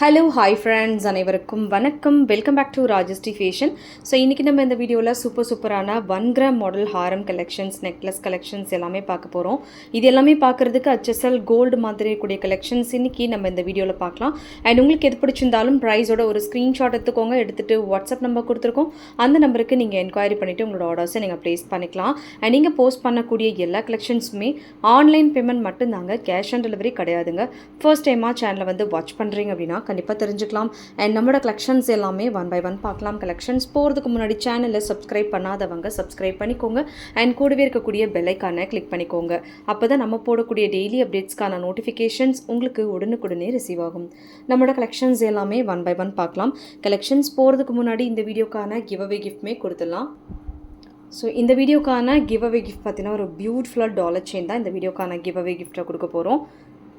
Hello hi friends அனைவருக்கும் வணக்கம். Welcome back to Rajasti fashion so இன்றைக்கி நம்ம இந்த வீடியோவில் சூப்பர் சூப்பரான ஒன் கிராம் மாடல் ஹாரம் கலெக்ஷன்ஸ் நெக்லஸ் கலெக்ஷன்ஸ் எல்லாமே பார்க்க போகிறோம் இது எல்லாமே பார்க்குறதுக்கு HSL கோல்டு மாதிரி கூடிய கலெக்ஷன்ஸ் இன்றைக்கி நம்ம இந்த வீடியோவில் பார்க்கலாம். அண்ட் உங்களுக்கு எது பிடிச்சிருந்தாலும் ப்ரைஸோட ஒரு ஸ்க்ரீன்ஷாட் எடுத்துக்கோங்க. எடுத்துகிட்டு வாட்ஸ்அப் நம்பர் கொடுத்துருக்கோம். அந்த நம்பருக்கு நீங்கள் என்கொயரி பண்ணிவிட்டு உங்களோட ஆர்டர்ஸை நீங்கள் ப்ளேஸ் பண்ணிக்கலாம். அண்ட் நீங்கள் போஸ்ட் பண்ணக்கூடிய எல்லா கலெக்ஷன்ஸுமே ஆன்லைன் பேமெண்ட் மட்டும்தாங்க கேஷ் ஆன் டெலிவரி கிடையாதுங்க. ஃபர்ஸ்ட் டைமாக சேனலை வந்து வாட்ச் பண்ணுறீங்க அப்படின்னா கண்டிப்பாக தெரிஞ்சுக்கலாம். அண்ட் நம்மளோட கலெக்ஷன்ஸ் எல்லாமே ஒன் பை ஒன் பார்க்கலாம். கலெக்ஷன்ஸ் போகிறதுக்கு முன்னாடி சேனலை சப்ஸ்கிரைப் பண்ணாதவங்க சப்ஸ்கிரைப் பண்ணிக்கோங்க. அண்ட் கூடவே இருக்கக்கூடிய பெல்லைக்கானை கிளிக் பண்ணிக்கோங்க. அப்போ தான் நம்ம போடக்கூடிய டெய்லி அப்டேட்ஸ்க்கான நோட்டிஃபிகேஷன்ஸ் உங்களுக்கு உடனுக்குடனே ரிசீவ் ஆகும். நம்மளோட கலெக்ஷன்ஸ் எல்லாமே ஒன் பை ஒன் பார்க்கலாம். கலெக்ஷன்ஸ் போகிறதுக்கு முன்னாடி இந்த வீடியோக்கான கிவ் அவே கிஃப்ட்மே கொடுத்துடலாம். ஸோ இந்த வீடியோக்கான கிவ் அவே கிஃப்ட் பார்த்தீங்கன்னா ஒரு பியூட்டிஃபுல்லாக டாலர் செயின் தான் இந்த வீடியோக்கான கிவ் அவே கிஃப்ட்டை கொடுக்க போகிறோம்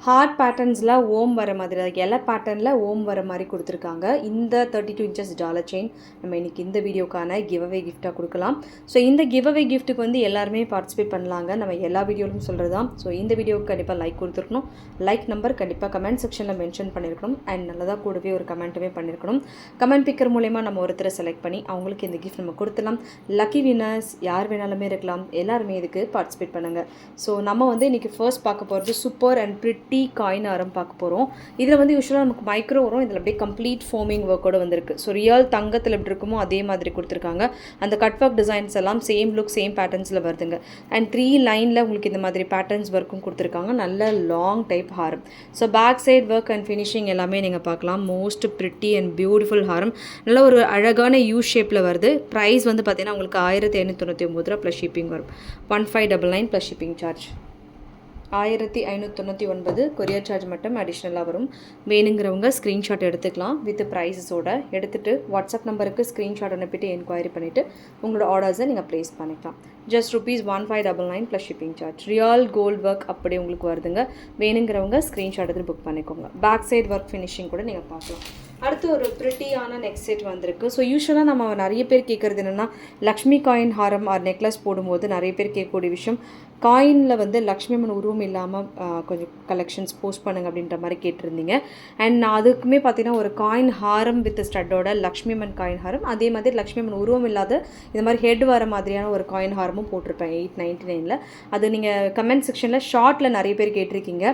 ஹார்ட் பேட்டர்ன்ஸில் ஓம் வர மாதிரி அதாவது இலை பேட்டர்னில் ஓம் வர மாதிரி கொடுத்துருக்காங்க. இந்த thirty two inches dollar chain நம்ம இன்றைக்கி இந்த வீடியோக்கான கிவ்அவே கிஃப்டாக கிஃப்ட்டாக கொடுக்கலாம். ஸோ இந்த கிவ்அவே கிஃப்ட்டுக்கு வந்து எல்லாருமே பார்ட்டிசிபேட் பண்ணலாங்க. நம்ம எல்லா வீடியோலும் சொல்கிறது தான் ஸோ இந்த வீடியோவுக்கு கண்டிப்பாக லைக் கொடுத்துருக்கணும். லைக் நம்பர் கண்டிப்பாக கமெண்ட் செக்ஷனில் மென்ஷன் பண்ணியிருக்கணும் அண்ட் நல்லதாக கூடவே ஒரு கமெண்ட்டுமே பண்ணியிருக்கணும் கமெண்ட் பிக்கர் மூலயமா நம்ம ஒருத்தரை செலக்ட் பண்ணி அவங்களுக்கு இந்த கிஃப்ட் நம்ம கொடுத்துலாம் லக்கி வினர்ஸ் யார் வேணாலுமே இருக்கலாம். எல்லாருமே இதுக்கு பார்ட்டிசிபேட் பண்ணுங்கள் ஸோ நம்ம வந்து இன்றைக்கி ஃபர்ஸ்ட் பார்க்க போகிறது சூப்பர் அண்ட் டீ காயின் ஆரம் பார்க்க போகிறோம் இதில் வந்து யூஸ்வலாக நமக்கு மைக்ரோ வரும். இதில் அப்படியே கம்ப்ளீட் ஃபோமிங் ஒர்க்கோட வந்திருக்கு. ஸோ ரியல் தங்கத்தில் எப்படி இருக்குமோ அதே மாதிரி கொடுத்துருக்காங்க. அந்த கட் ஒர்க் டிசைன்ஸ் எல்லாம் சேம் லுக் சேம் பேட்டர்ன்ஸில் வருதுங்க. அண்ட் த்ரீ லைனில் உங்களுக்கு இந்த மாதிரி பேட்டர்ன்ஸ் ஒர்க்கும் கொடுத்துருக்காங்க. நல்ல long type Haram so back side work and finishing எல்லாமே நீங்கள் பார்க்கலாம். மோஸ்ட் பிரிட்டி அண்ட் பியூட்டிஃபுல் ஹாரம் நல்ல ஒரு அழகான யூ ஷேப்பில் வருது. ப்ரைஸ் வந்து பார்த்தீங்கன்னா உங்களுக்கு ஆயிரத்தி ஐநூற்றி தொண்ணூற்றி ஒம்பது ரூபா ப்ளஸ் ஷிப்பிங் வரும். One five double nine plus shipping charge ஆயிரத்தி ஐநூற்றி தொண்ணூற்றி ஒன்பது கொரியர் சார்ஜ் மட்டும் அடிஷ்னலாக வரும். வேணுங்கிறவங்க ஸ்க்ரீன்ஷாட் எடுத்துக்கலாம் வித் ப்ரைஸஸோட எடுத்துகிட்டு வாட்ஸ்அப் நம்பருக்கு ஸ்க்ரீன்ஷாட் அனுப்பிட்டு என்கொயரி பண்ணிவிட்டு உங்களோட ஆர்டர்ஸை நீங்கள் ப்ளேஸ் பண்ணிக்கலாம். Just rupees one five double nine plus shipping charge real gold work அப்படி உங்களுக்கு வருதுங்க. வேணுங்கிறவங்க ஸ்க்ரீன்ஷாட் எடுத்து புக் பண்ணிக்கோங்க. பேக் சைட் ஒர்க் ஃபினிஷிங் கூட நீங்கள் பார்க்கலாம். அடுத்து ஒரு ப்ரிட்டியான நெக் செட் வந்திருக்கு. ஸோ யூஸ்வலாக நம்ம நிறைய பேர் கேட்குறது என்னென்னா லக்ஷ்மி காயின் ஹாரம் ஆர் நெக்லஸ் போடும்போது நிறைய பேர் கேட்கக்கூடிய விஷயம். காயினில் வந்து லக்ஷ்மிமன் உருவம் இல்லாமல் கொஞ்சம் கலெக்ஷன்ஸ் போஸ்ட் பண்ணுங்க அப்படின்ற மாதிரி கேட்டிருந்தீங்க. அண்ட் நான் அதுக்குமே பார்த்தீங்கன்னா ஒரு காயின் ஹாரம் வித் ஸ்டட்டோட லக்ஷ்மி அம்மன் காயின் ஹாரம். அதே மாதிரி லக்ஷ்மிமன் உருவம் இல்லாத இந்த மாதிரி ஹெட் வர மாதிரியான ஒரு காயின் ஹாரமும் போட்டிருப்பேன் எயிட் நைன்ட்டி நைனில் அது நீங்கள் கமெண்ட் செக்ஷனில் ஷார்ட்டில் நிறைய பேர் கேட்டிருக்கீங்க.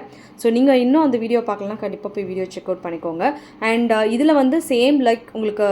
ஸோ நீங்கள் இன்னும் அந்த வீடியோ பார்க்கலாம் கண்டிப்பாக போய் வீடியோ செக் அவுட் பண்ணிக்கோங்க. அண்ட் இதில் வந்து சேம் லைக் உங்களுக்கு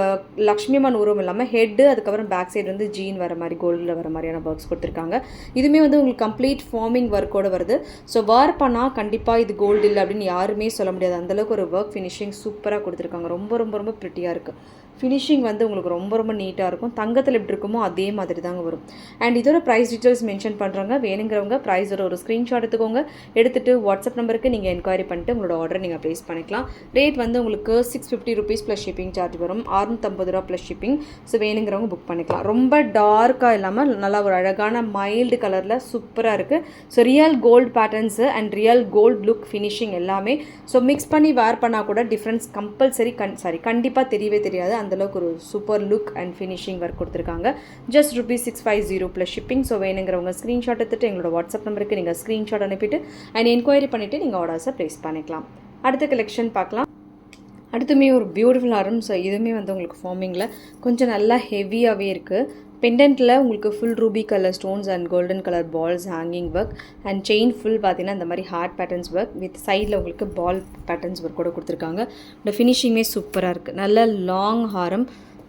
லக்ஷ்மி அம்மன் உருவம் இல்லாமல் ஹெட்டு அதுக்கப்புறம் பேக் சைடு வந்து ஜீன் வர மாதிரி கோல்டில் வர மாதிரியான ஒர்க்ஸ் கொடுத்துருக்காங்க. இதுவுமே வந்து உங்களுக்கு கம்ப்ளீட் ஃபார்மிங் ஒர்க்கோடு வருது. ஸோ வேர் பண்ணால் கண்டிப்பாக இது கோல்டு இல்லை அப்படின்னு யாருமே சொல்ல முடியாது. அந்தளவுக்கு ஒரு ஒர்க் ஃபினிஷிங் சூப்பராக கொடுத்துருக்காங்க. ரொம்ப ரொம்ப ரொம்ப ப்ரிட்டியாக இருக்குது ஃபினிஷிங் வந்து உங்களுக்கு ரொம்ப ரொம்ப நீட்டாக இருக்கும். தங்கத்தில் எப்படி இருக்குமோ அதே மாதிரி தாங்க வரும். அண்ட் இதோட ப்ரைஸ் டீட்டெயில்ஸ் மென்ஷன் பண்ணுறாங்க வேணுங்கிறவங்க ப்ரைஸோட ஒரு ஸ்க்ரீன்ஷாட் எடுத்துக்கோங்க. எடுத்துகிட்டு வாட்ஸ்அப் நம்பருக்கு நீங்கள் என்கொயரி பண்ணிட்டு உங்களோட ஆர்டர் நீங்கள் ப்ளேஸ் பண்ணிக்கலாம். ரேட் வந்து உங்களுக்கு six fifty rupees plus shipping charge வரும். அறுநூற்றம்பது ரூபா ப்ளஸ் ஷிப்பிங் ஸோ வேணுங்கிறவங்க புக் பண்ணிக்கலாம். ரொம்ப டார்க்காக இல்லாமல் நல்லா ஒரு அழகான மைல்டு கலரில் சூப்பராக இருக்குது so real gold patterns and real gold look finishing எல்லாமே. ஸோ மிக்ஸ் பண்ணி வேர் பண்ணால் கூட டிஃப்ரென்ஸ் கம்பல்சரி கண் சாரி கண்டிப்பாக தெரியவே தெரியாது. அந்த அந்தளவுக்கு ஒரு super look and finishing work கொடுத்துருக்காங்க. Just rupees six five zero plus shipping so வேணுங்கிறவங்க ஸ்க்ரீன்ஷாட் எடுத்துட்டு எங்களோட வாட்ஸ்அப் நம்பருக்கு நீங்கள் ஸ்க்ரீன்ஷாட் அனுப்பிட்டு அண்ட் என்கொயரி பண்ணிவிட்டு நீங்கள் ஆர்டர்ஸை ப்ளேஸ் பண்ணிக்கலாம். அடுத்த கலெக்ஷன் பார்க்கலாம். அடுத்துமே ஒரு பியூட்டிஃபுல் ஆரம் ஸோ இதுவுமே வந்து உங்களுக்கு ஃபார்மிங்கில் கொஞ்சம் நல்லா ஹெவியாகவே இருக்குது பெண்டன்ட்டில் உங்களுக்கு full ruby colour stones and golden colour balls hanging work and chain full பார்த்தீங்கன்னா இந்த மாதிரி ஹார்ட் பேட்டர்ன்ஸ் ஒர்க் வித் சைடில் உங்களுக்கு பால் பேட்டர்ன்ஸ் ஒர்க் கூட கொடுத்துருக்காங்க. இந்த ஃபினிஷிங்குமே சூப்பராக இருக்குது நல்ல லாங் ஹாரம்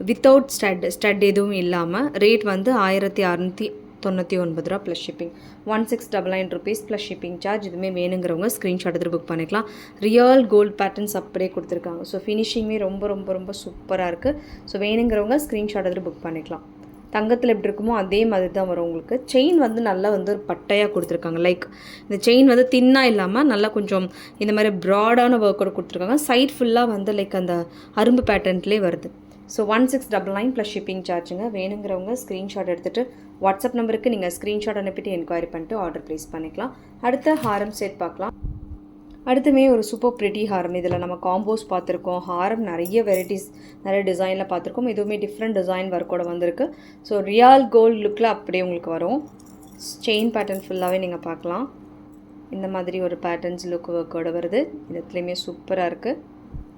வித்தவுட் ஸ்டட் ஸ்டட் எதுவும் இல்லாமல் ரேட் வந்து ஆயிரத்தி அறநூற்றி தொண்ணூற்றி ஒன்பது ரூபா plus shipping one six double nine rupees plus shipping charge இதுவுமே வேணுங்கிறவங்க ஸ்க்ரீன்ஷாட் எடுத்து புக் பண்ணிக்கலாம். ரியல் கோல்ட் பேட்டர்ன்ஸ் அப்படியே கொடுத்துருக்காங்க. ஸோ ஃபினிஷிங்குமே ரொம்ப ரொம்ப ரொம்ப சூப்பராக இருக்குது ஸோ வேணுங்கிறவங்க ஸ்க்ரீன்ஷாட் எடுத்து புக் பண்ணிக்கலாம். தங்கத்தில் எப்படி இருக்குமோ அதே மாதிரி தான் வரும் உங்களுக்கு. செயின் வந்து நல்லா வந்து ஒரு பட்டையாக கொடுத்துருக்காங்க. லைக் இந்த செயின் வந்து தின்னாக இல்லாமல் நல்லா கொஞ்சம் இந்த மாதிரி ப்ராடான ஒர்க்கோட கொடுத்துருக்காங்க. சைட் ஃபுல்லாக வந்து லைக் அந்த அரும்பு பேட்டர்ன்லேயே வருது. So one six double nine plus shipping சார்ஜுங்க வேணுங்கிறவங்க ஸ்க்ரீன்ஷாட் எடுத்துகிட்டு வாட்ஸ்அப் நம்பருக்கு நீங்கள் ஸ்க்ரீன்ஷாட் அனுப்பிட்டு என்கொயரி பண்ணிட்டு ஆர்டர் ப்ளேஸ் பண்ணிக்கலாம். அடுத்த ஹாரம் செட் பார்க்கலாம். அடுத்துமே ஒரு சூப்பர் ப்ரிட்டி ஹாரம் இதில் நம்ம காம்போஸ் பார்த்துருக்கோம். ஹாரம் நிறைய வெரைட்டிஸ் நிறைய டிசைனில் பார்த்துருக்கோம். இதுவுமே டிஃப்ரெண்ட் டிசைன் ஒர்க்கோட வந்திருக்கு. ஸோ ரியல் கோல்டு லுக்கில் அப்படியே உங்களுக்கு வரும். செயின் பேட்டர்ன் ஃபுல்லாகவே நீங்கள் பார்க்கலாம். இந்த மாதிரி ஒரு பேட்டர்ன்ஸ் லுக் ஒர்க்கோட வருது. இதுலேயுமே சூப்பராக இருக்குது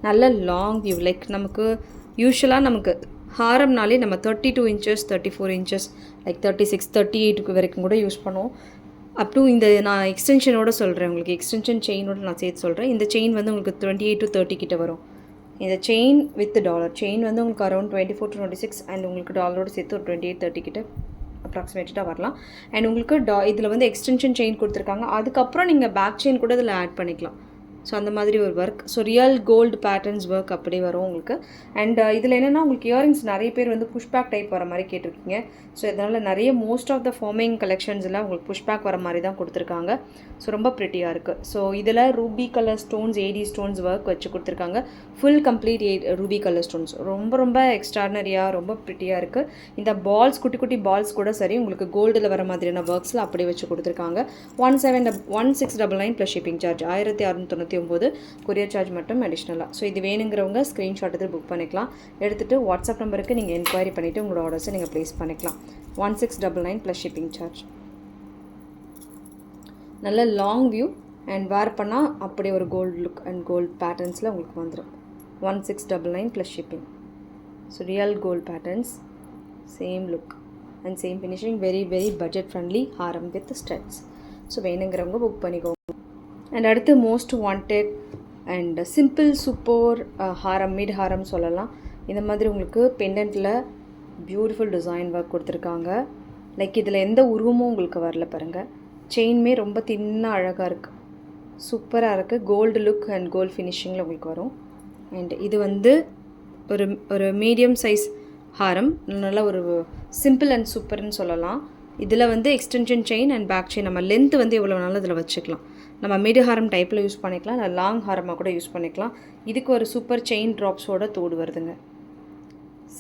நல்ல லாங் வியூ லைக் நமக்கு யூஸ்வலாக நமக்கு ஹாரம்னாலே நம்ம thirty two inches thirty four inches like thirty six thirty எயிட்டுக்கு வரைக்கும் கூட யூஸ் பண்ணுவோம். அப் டு இந்த நான் எக்ஸ்டென்ஷனோட சொல்கிறேன் உங்களுக்கு. எக்ஸ்டென்ஷன் செயினோட நான் சேர்த்து சொல்கிறேன் இந்த செயின் வந்து உங்களுக்கு டுவெண்ட்டி எயிட் டு தேர்ட்டி கிட்ட வரும். இந்த செயின் வித் டாலர் செயின் வந்து உங்களுக்கு around twenty four twenty six and உங்களுக்கு டாலரோட சேர்த்து ஒரு டுவெண்ட்டி எயிட் தேர்ட்டி கிட்ட அப்ராக்சிமேட்டாக வரலாம். அண்ட் உங்களுக்கு டா இதில் வந்து எக்ஸ்டென்ஷன் செயின் கொடுத்துருக்காங்க. அதுக்கப்புறம் நீங்கள் பேக் செயின் கூட இதில் ஆட் பண்ணிக்கலாம். ஸோ அந்த மாதிரி ஒரு work so real gold patterns work அப்படி வரும் உங்களுக்கு. அண்ட் uh, இதில் என்னென்னா உங்களுக்கு இயரிங்ஸ் நிறைய பேர் வந்து புஷ்பேக் டைப் வர மாதிரி கேட்டிருக்கீங்க. ஸோ இதனால் நிறைய most of the farming collections எல்லாம் உங்களுக்கு புஷ்பேக் வர மாதிரி தான் கொடுத்துருக்காங்க. ஸோ ரொம்ப ப்ரிட்டியாக இருக்குது ஸோ இதில் ruby colour stones AD stones work வச்சு கொடுத்துருக்காங்க. Full complete a ruby colour stones ரொம்ப ரொம்ப எக்ஸ்ட்ரானரியாக ரொம்ப ப்ரிட்டியாக இருக்குது இந்த பால்ஸ் குட்டி குட்டி பால்ஸ் கூட சரி உங்களுக்கு கோல்டில் வர மாதிரியான ஒர்க்ஸில் அப்படியே வச்சு கொடுத்துருக்காங்க. One seven double one six double nine plus shipping charge ஆயிரத்தி அறுநூத்தி ஒம்பது கொரியர் சார்ஜ் மட்டும் அடிஷ்னலாக ஸோ இது வேணுங்கிறவங்க ஸ்க்ரீன்ஷாட் எடுத்து புக் பண்ணிக்கலாம். எடுத்துகிட்டு வாட்ஸ்அப் நம்பருக்கு நீங்கள் என்கொயரி பண்ணிவிட்டு உங்களோட ஆர்டர்ஸை நீங்கள் ப்ளேஸ் பண்ணிக்கலாம். One six double nine plus shipping charge நல்ல லாங் வியூ அண்ட் வேர் பண்ணால் அப்படியே ஒரு கோல்டு லுக் அண்ட் கோல்டு பேட்டர்ன்ஸில் உங்களுக்கு வந்துடும் one six double nine plus shipping so real gold patterns same look and same finishing very very budget friendly Haram with studs so வேணுங்கிறவங்க book பண்ணிக்கோங்க. And அடுத்து most wanted and simple super Haram mid ஹாரம் சொல்லலாம். இந்த மாதிரி உங்களுக்கு பெண்டன்ட்டில் beautiful design work கொடுத்துருக்காங்க. Like இதில் எந்த உருவமும் உங்களுக்கு வரல பாருங்கள் செயின்மே ரொம்ப தின்னாக அழகாக இருக்குது சூப்பராக இருக்குது கோல்டு லுக் அண்ட் கோல்டு ஃபினிஷிங்கில் உங்களுக்கு வரும். அண்ட் இது வந்து ஒரு ஒரு மீடியம் சைஸ் ஹாரம் நல்ல ஒரு சிம்பிள் அண்ட் சூப்பர்னு சொல்லலாம். இதில் வந்து extension chain and back chain நம்ம லென்த் வந்து எவ்வளோ வேணாலும் இதில் வச்சுக்கலாம். நம்ம மிடு ஹாரம் டைப்பில் யூஸ் பண்ணிக்கலாம். இல்லை லாங் ஹாரமாக கூட யூஸ் பண்ணிக்கலாம். இதுக்கு ஒரு சூப்பர் செயின் ட்ராப்ஸோட தோடு வருதுங்க.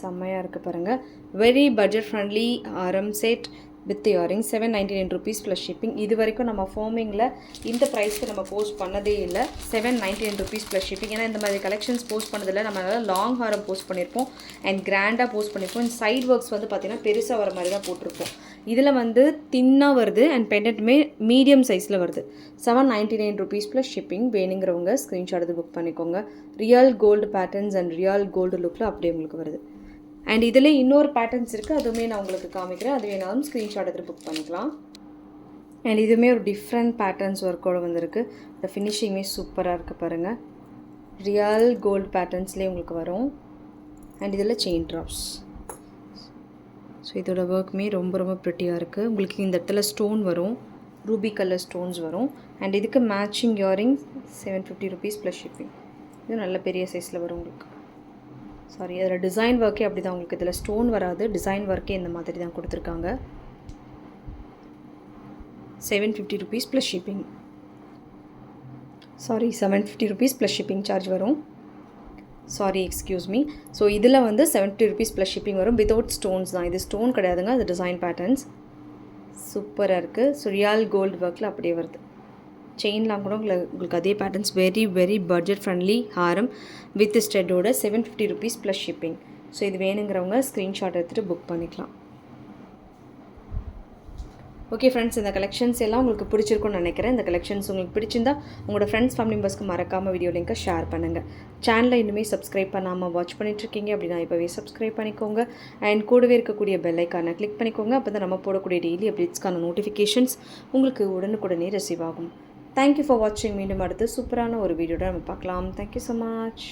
செம்மையாக இருக்குது பாருங்கள் very budget friendly Haram set with earring seven ninety nine rupees plus shipping இது வரைக்கும் நம்ம ஃபோமிங்கில் இந்த ப்ரைஸ்க்கு நம்ம போஸ்ட் பண்ணதே இல்லை. Seven ninety nine rupees plus shipping ஏன்னா இந்த மாதிரி கலெக்ஷன்ஸ் போஸ்ட் பண்ணதில்லை நம்ம நல்லா லாங் ஹாரம் போஸ்ட் பண்ணியிருப்போம் அண்ட் கிராண்டாக போஸ்ட் பண்ணியிருப்போம் அண்ட் சைட் ஒர்க்ஸ் வந்து பார்த்திங்கன்னா பெருசாக வர மாதிரி தான் போட்டிருப்போம் இதில் வந்து தின்னாக வருது அண்ட் பெண்டன்ட்டுமே மீடியம் சைஸில் வருது. Seven ninety nine rupees plus shipping வேணுங்கிறவங்க ஸ்க்ரீன்ஷாட் எடுத்து புக் பண்ணிக்கோங்க. Real gold patterns and real gold லுக்கில் அப்படியே உங்களுக்கு வருது. அண்ட் இதில் இன்னொரு பேட்டர்ன்ஸ் இருக்குது அதுவுமே நான் உங்களுக்கு காமிக்கிறேன். அது வேணாலும் ஸ்க்ரீன்ஷாட் எடுத்து புக் பண்ணிக்கலாம். அண்ட் இதுவுமே ஒரு டிஃப்ரெண்ட் பேட்டர்ன்ஸ் ஒர்க்கோடு வந்திருக்கு. இந்த ஃபினிஷிங்குமே சூப்பராக இருக்குது பாருங்கள் ரியல் கோல்டு பேட்டர்ன்ஸ்லேயே உங்களுக்கு வரும். அண்ட் இதில் செயின் ட்ராப்ஸ் ஸோ இதோட ஒர்க்குமே ரொம்ப ரொம்ப ப்ரிட்டியாக இருக்குது உங்களுக்கு இந்த இடத்துல ஸ்டோன் வரும். ரூபி கலர் ஸ்டோன்ஸ் வரும். அண்ட் இதுக்கு matching earring seven fifty rupees plus shipping இது நல்ல பெரிய சைஸில் வரும் உங்களுக்கு. சாரி அதில் டிசைன் ஒர்க்கே அப்படி தான் உங்களுக்கு இதில் ஸ்டோன் வராது. டிசைன் ஒர்க்கே இந்த மாதிரி தான் கொடுத்துருக்காங்க. Seven fifty rupees plus shipping sorry seven fifty rupees plus shipping charge வரும். சாரி எக்ஸ்கியூஸ் மீ ஸோ இதில் வந்து செவன்ட்டி ருபீஸ் ப்ளஸ் ஷிப்பிங் வரும். வித்தவுட் ஸ்டோன்ஸ் தான். இது ஸ்டோன் கிடையாதுங்க. அது டிசைன் பேட்டர்ன்ஸ் சூப்பராக இருக்குது ஸோ ரியால் கோல்டு ஒர்க்கில் அப்படியே வருது. செயின்லாம் கூட உங்களுக்கு உங்களுக்கு அதே patterns very very budget friendly Haram with ஸ்டெட்டோட seven fifty rupees plus shipping so இது வேணுங்கிறவங்க ஸ்க்ரீன்ஷாட் எடுத்துகிட்டு புக் பண்ணிக்கலாம். ஓகே ஃப்ரெண்ட்ஸ் இந்த கலெக்ஷன்ஸ் எல்லாம் உங்களுக்கு பிடிச்சிருக்கும்னு நினைக்கிறேன். இந்த கலெக்ஷன்ஸ் உங்களுக்கு பிடிச்சிருந்தா உங்களோட ஃப்ரெண்ட்ஸ் ஃபேமிலி மெம்பர்ஸ்க்கு மறக்காமல் வீடியோ லிங்க்கை ஷேர் பண்ணுங்கள் சேனலை இன்னுமே சப்ஸ்கிரைப் பண்ணாமல் வாட்ச் பண்ணிட்டுருக்கீங்க அப்படின்னா இப்போவே சப்ஸ்கிரைப் பண்ணிக்கோங்க. அண்ட் கூடவே இருக்கக்கூடிய பெல்லைக்கானை கிளிக் பண்ணிக்கோங்க. அப்போ தான் நம்ம போடக்கூடிய டெய்லி அப்டேட்ஸ்க்கான நோட்டிஃபிகேஷன்ஸ் உங்களுக்கு உடனுக்குடனே ரிசீவ் ஆகும். தேங்க்யூ ஃபார் வாட்சிங் மீண்டும் அடுத்து சூப்பரான ஒரு வீடியோட நம்ம பார்க்கலாம். Thank you so much